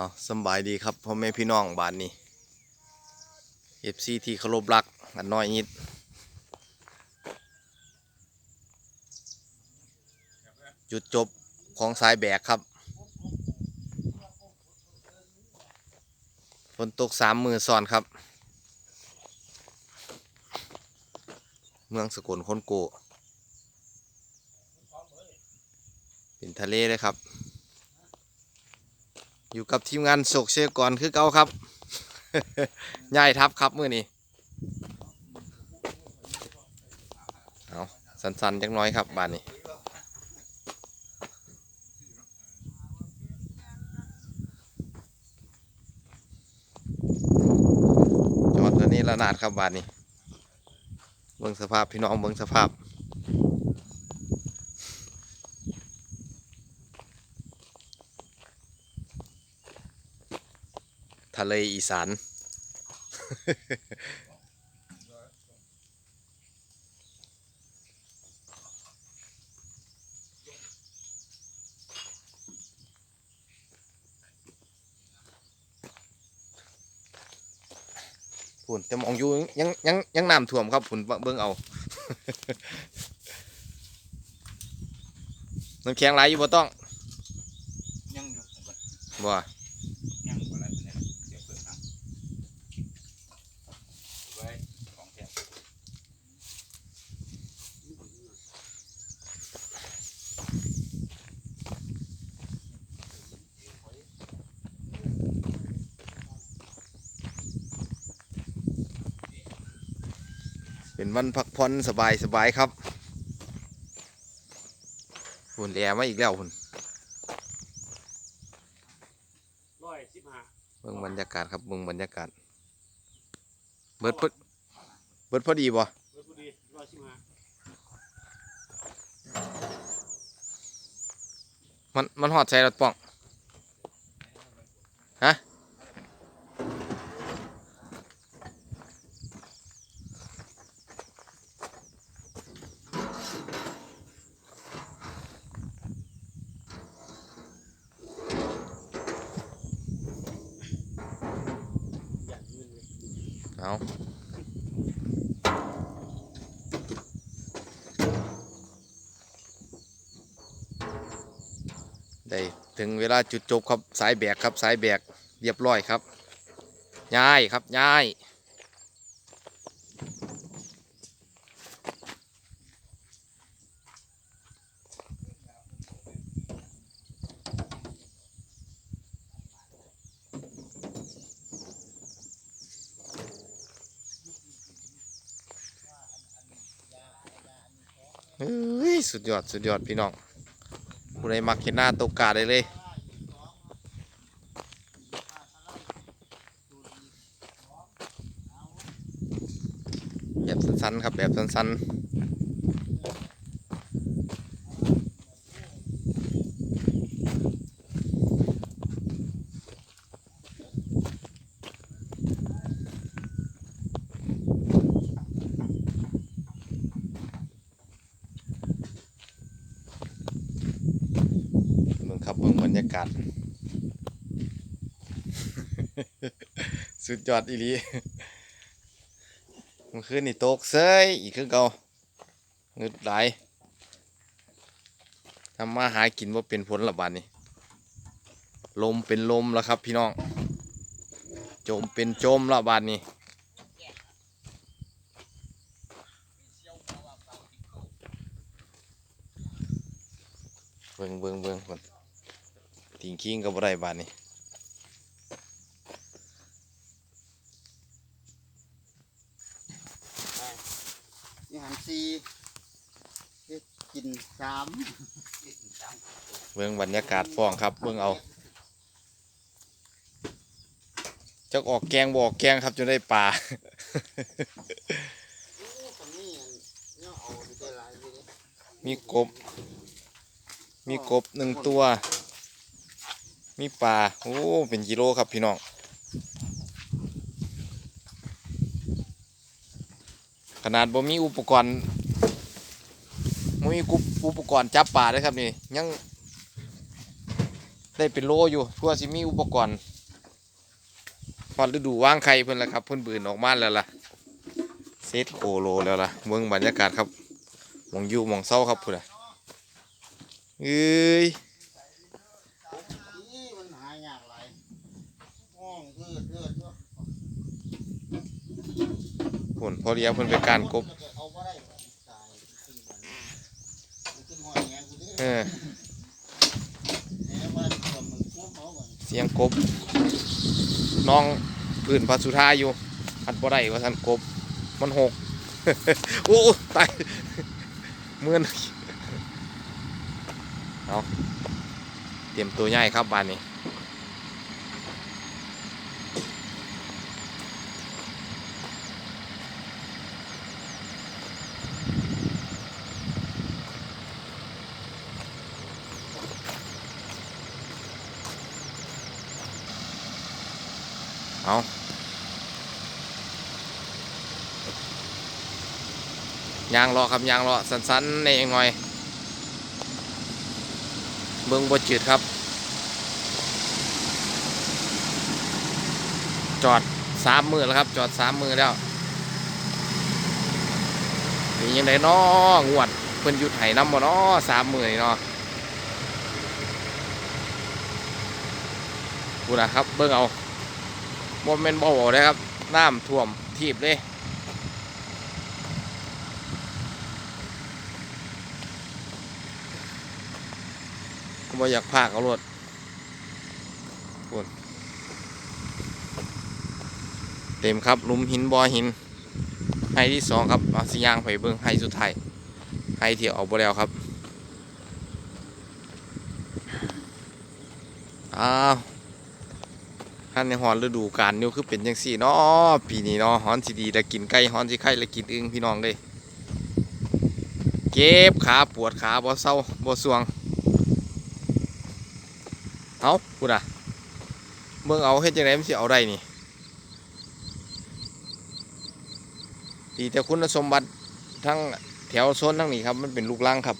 เอาสบายดีครับพ่อแม่พี่น้องบ้านนี้เอฟซีที่เคารพรักอันน้อยนิดจุดจบของสายแบกครับฝนตกสามมือซ้อนครับ เมืองสกลคนโก เป็นทะเลเลยครับ อยู่กับทีมงานโศกเชยก่อนคือเก่าครับย่ายทับครับมือนี้เอาสันๆจักน้อยครับบานนี้จอดตัวนี้ระนาดครับบานนี้เบิ่งสภาพพี่น้องเบิ่งสภาพ ทะเลอีสานฝุ่นแต่มองอยู่ยังยังยังน้ำท่วมครับฝุ่นเบิ่งเอา น้ำแข็งไหลอยู่บ่ต้อง ยังอยู่ผมก็บ่ ยังอะไรเนี่ยเดี๋ยวเปิดทางไว้ของแถม เป็นวันพักผ่อนสบายสบายครับฝุ่นแอร์มาอีกแล้วฝุ่นร้อยสิบห้าเบิ่งบรรยากาศครับเบิ่งบรรยากาศ เบิดพอเบิดพอดีบ่เบอร์พอดีร้อยสิบห้ามันมันหอดใส่รถป้องฮะ อยากยืนเลย เอาได้ถึงเวลาจุดจบครับสายแบกครับสายแบกเรียบร้อยครับย้ายครับย้าย เฮ้ยสุดยอดสุดยอดพี่น้องผู้ใดมักเห็นหน้าตกกาได้เลยแบบสั้นๆครับแบบสั้นๆเบิ่งค รยากาศ สุดยอดอีหลีมื่อคืนนี่ตกเซยอีกคือเก่าเงึดไหลทำมาหากินว่าเป็นผลละบาดนี้ลมเป็นลมแล้วครับพี่น้องโจมเป็นโจมละบาดนี้ เบิ่งเบิ่งเบิ่งคน ติงคิงกับอะไรบาดนี้นี่หันซีเฮ็ดกินสามเบิ่งบรรยากาศฟ้องครับเบิ่งเอาจักออกแกงบออกแกงครับจนได้ปลาโอ้ตรงนี้อันเนี่ยเอาได้หลายอยู่เด้มีกบ มีกบหนึ่งตัว มีปลาโอ้เป็นกิโลครับพี่น้องขนาดบ่มีอุปกรณ์บ่มีอุปกรณ์จับปลาเลยครับนี่ยังได้เป็นโลอยู่ทั่วสิมีอุปกรณ์พอฤดูว่างไข่เพิ่นละครับเพิ่นบืนออกมาแล้วล่ะเซตโคโลแล้วล่ะเมืองบรรยากาศครับมองอยู่มองเศร้าครับพุ่นอะเอ้ย นี่มันหายากหลาย ห้องเทือดเทือดเทือดพุ่นพอเดียวเพิ่นไปการกบเออเสียงกบน้องพื้นพัสุธาอยู่อัดบ่ได้ว่าท่านกบ มันหกโอ้ตายเมื่อนเอาเตรียมตัวใหญ่ครับบานนี้ เอายางรอครับยางรอสันๆในเองหน่อย เบิ่งบ่จืดครับ จอดสามมือแล้วครับ จอดสามมือแล้วนี่ยังไงน้องวดเพิ่นหยุดไห้น้ำบ่น้อสามมือเนาะกูนะครับ เบิ่งเอา บนเป็นบ่อเลยครับน้ำท่วมทีบเลยก็บ่อยากพากเอารถปวดเต็มครับลุมหินบ่อหินไฮที่สองครับเอาสิยางไปเบิ่งไฮสุดท้ายไฮที่ออกบ่แล้วครับอ้าว ท่านในฮอนฤดูกาลนี่คือเป็นจังสี่เนาะปีนี้เนาะฮอนสิดีแล้วกินไก่ฮอนสิไข่แล้วกินอึ่งพี่น้องเลยเก็บขาปวดขาบ่เศร้าบ่สวงเอาพูดอะเบิ่งเอาเฮ็ดจังไดมันสิเอาได้นี่ดีแต่คุณสมบัติทั้งแถวโซนทั้งนี้ครับ มันเป็นลูกรังครับ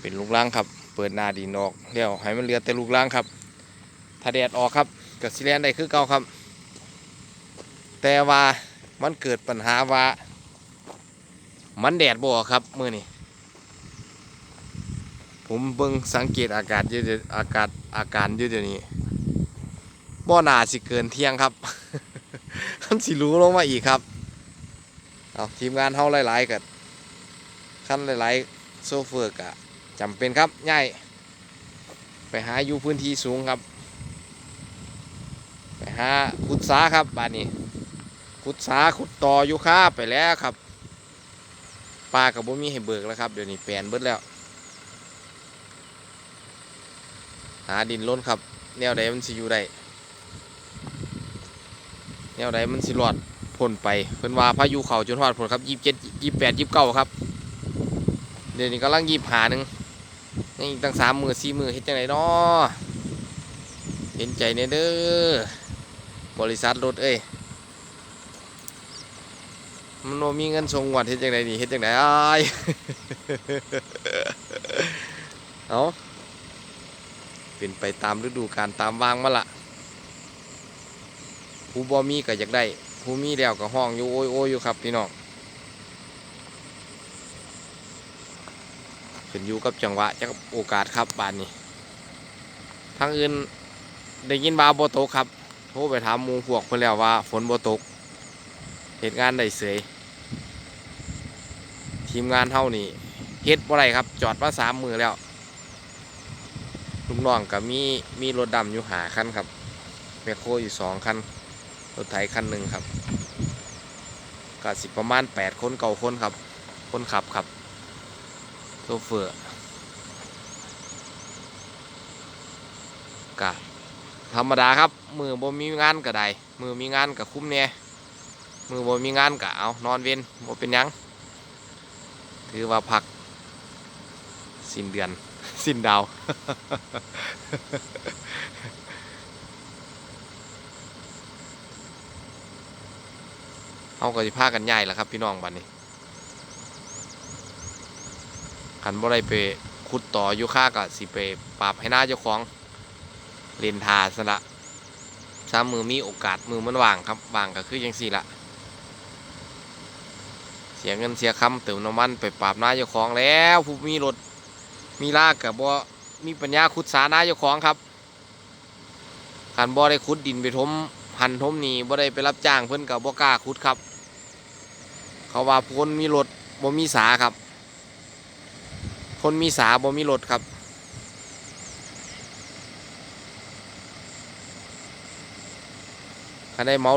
เป็นลูกรังครับ เปิดหน้าดินออกแล้วให้มันเหลือแต่ลูกรังครับ ถ้าแดดออกครับกับซีแลนได้คือเก่าครับ แต่ว่ามันเกิดปัญหาว่า มันแดดบ่อครับมือนี่ผมเบิ่งสังเกตอากาศยู่เดี๋ยวอากาศอาการยู่เดี๋ยวนี้บ่หนาสิเกินเที่ยงครับมันสิรู้ลงมาอีกครับเอาทีมงานเฮาหลายๆกับขั้นหลายๆโซเฟอร์กะจำเป็นครับง่ายไปหาอยู่พื้นที่สูงครับ หาขุดสาครับบ้านนี้ขุดสาขุดต่ออยู่ค่าไปแล้วครับปลากับบ่มีให้เบิกแล้วครับเดี๋ยวนี้แปลนเบิดแล้ว หาดินล้นครับ แนวใดมันสิอยู่ได้แนวใดมันสิรอดพ้นไปเพิ่นว่าพายุเขาจนฮอดพ้นครับยี่สิบเจ็ดยี่สิบแปดยี่สิบเก้าครับ เดี๋ยวนี้กำลังยี่สิบหาหนึ่งยังอีกตั้งสามมือสี่มือเฮ็ดจังไดเนาะเห็นใจเนี่ยเด้อ บริษัทรถเอ้ยมันมีเงินส่งวัดเฮ็ดจังไดนี่เฮ็ดจังไดอ้ายเอาเป็นไปตามฤดูกาลตามวางมาละผู้บ่มีก็อยากได้ผู้มีแล้วก็ห้องอยู่โอ้ยโอยอยู่ครับพี่น้องขึ้นอยู่กับจังหวะจักโอกาสครับบานนี้ทางอื่นได้ยินว่าบ่ตครับ โทรไปถามมูพวกเพิ่นแล้วว่า ฝนบ่ตกเหตุงานได้เสยทีมงานเฮานี่เฮ็ดบ่ได้ครับ จอดมาสามมือแล้วลูกน้องก็มีมีรถดำอยู่หาคันครับแมคโครอยู่สองคันรถไถคันหนึ่งครับก็สิประมาณแปดคนเก่าคนครับ คนขับครับโซเฟอร์กะ ธรรมดาครับ มือบ่มีงานก็ได้มือมีงานก็คุ้มเนี่ยมือบ่มีงานก็เอานอนเว้นบ่เป็นยังถือว่าพัก สิ้นเดือน สิ้นดาว เอาก็สิพากันใหญ่ละครับ พี่น้องบัดนี้ขันบ่ได้ไปขุดต่ออยู่ค่าก็สิไปปรับให้หน้าเจ้าของ เล่นทาสละสามมือมีโอกาสมือมันว่างครับว่างก็คือยังสี่ละเสียเงินเสียคำเติมน้ำมันไปปราบหน้าเจ้าของแล้วผู้มีรถมีลากกับบ่มีปัญญาขุดสาหน้าเจ้าของครับขันบ่ได้ขุดดินไปทมหันทมนี่บ่ได้ไปรับจ้างเพิ่อนกับบ่กล้าขุดครับ เขาว่าคนมีรถบ่มีสาครับ คนมีสาบ่มีรถครับ คันได้เมา